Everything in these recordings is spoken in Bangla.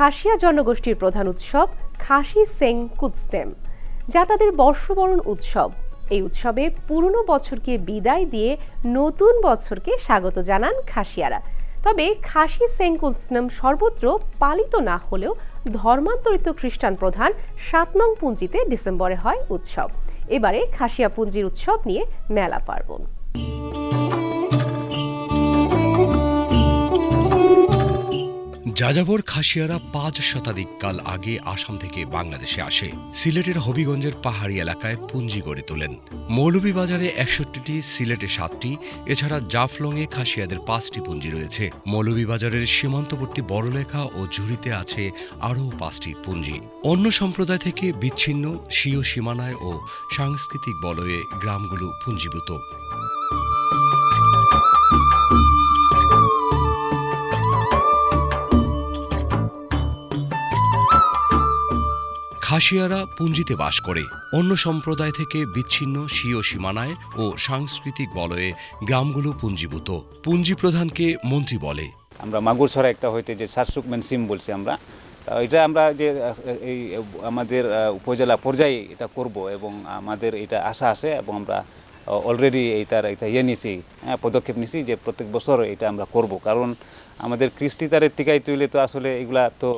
খাসিয়া জনগোষ্ঠীর প্রধান উৎসব খাসি সেং কুৎস্টেম যা তাদের বর্ষবরণ উৎসব। এই উৎসবে পুরনো বছরকে বিদায় দিয়ে নতুন বছরকে স্বাগত জানান খাসিয়ারা। তবে খাসি সেং কুৎসনম সর্বত্র পালিত না হলেও ধর্মান্তরিত খ্রিস্টান প্রধান সাত নং পুঞ্জিতে ডিসেম্বরে হয় উৎসব। এবারে খাসিয়া পুঞ্জির উৎসব নিয়ে মেলা পার্বণ। যাযাবর খাসিয়ারা পাঁচ শতাধিক কাল আগে আসাম থেকে বাংলাদেশে আসে। সিলেটের হবিগঞ্জের পাহাড়ি এলাকায় পুঞ্জি গড়ে তোলেন। মৌলভীবাজারে একষট্টিটি, সিলেটে সাতটি, এছাড়া জাফলংয়ে খাসিয়াদের পাঁচটি পুঞ্জি রয়েছে। মৌলভীবাজারের সীমান্তবর্তী বড়লেখা ও ঝুড়িতে আছে আরও পাঁচটি পুঞ্জি। অন্য সম্প্রদায় থেকে বিচ্ছিন্ন, স্বীয় সীমানায় ও সাংস্কৃতিক বলয়ে গ্রামগুলো পুঞ্জীভূত। খাসিয়ারা পুঞ্জিতে বাস করে। অন্য সম্প্রদায় থেকে বিচ্ছিন্ন স্বীয় সীমানায় ও সাংস্কৃতিক বলয়ে গ্রামগুলো পুঞ্জীভূত। পুঞ্জি প্রধানকে মন্ত্রী বলে। আমরা মাগুরছড়া একটা হইতে যে সারসুকমেন সিম বলছি আমরা এটা আমরা যে এই, আমাদের উপজেলা পর্যায়ে এটা করব এবং আমাদের এটা আশা আছে এবং আমরা অলরেডি এইটার এটা ইয়ে নিছি হ্যাঁ পদক্ষেপ নিছি যে প্রত্যেক বছর এটা আমরা করব। কারণ আমাদের কৃষ্টিতারের টিকাই তুলে তো আসলে এগুলা তো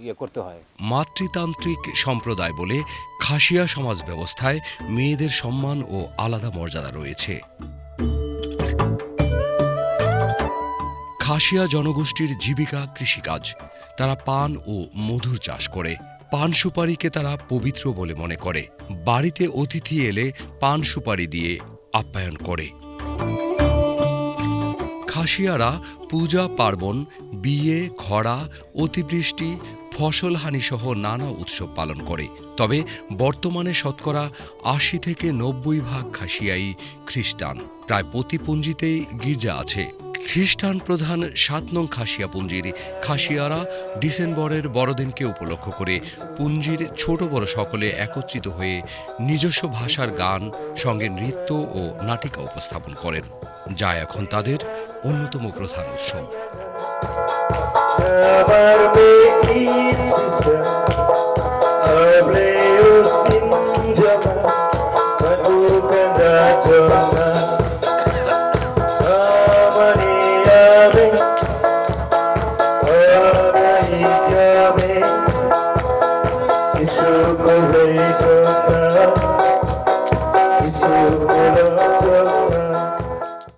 ইয়ে করতে হয়। মাতৃতান্ত্রিক সম্প্রদায় বলে খাসিয়া সমাজ ব্যবস্থায় মেয়েদের সম্মান ও আলাদা মর্যাদা রয়েছে। খাসিয়া জনগোষ্ঠীর জীবিকা কৃষিকাজ। তারা পান ও মধুর চাষ করে। পান সুপারিকে তারা পবিত্র বলে মনে করে। বাড়িতে অতিথি এলে পান সুপারি দিয়ে আপ্যায়ন করে। খাসিয়ারা পূজা, পার্বণ, বিয়ে, খরা, অতিবৃষ্টি ফসলহানি সহ নানা উৎসব পালন করে। তবে বর্তমানে শতকরা আশি থেকে নব্বই ভাগ খাসিয়াই খ্রিস্টান। প্রায় প্রতি পুঞ্জিতেই গির্জা আছে। খ্রিস্টান প্রধান সাত নং খাসিয়া পুঞ্জির খাসিয়ারা ডিসেম্বরের বড়দিনকে উপলক্ষ করে পুঞ্জির ছোট বড় সকলে একত্রিত হয়ে নিজস্ব ভাষার গান, সঙ্গে নৃত্য ও নাটিকা উপস্থাপন করেন। যা এখন তাদের অন্যতম প্রধান উৎসব। Sabah bekleyip sizden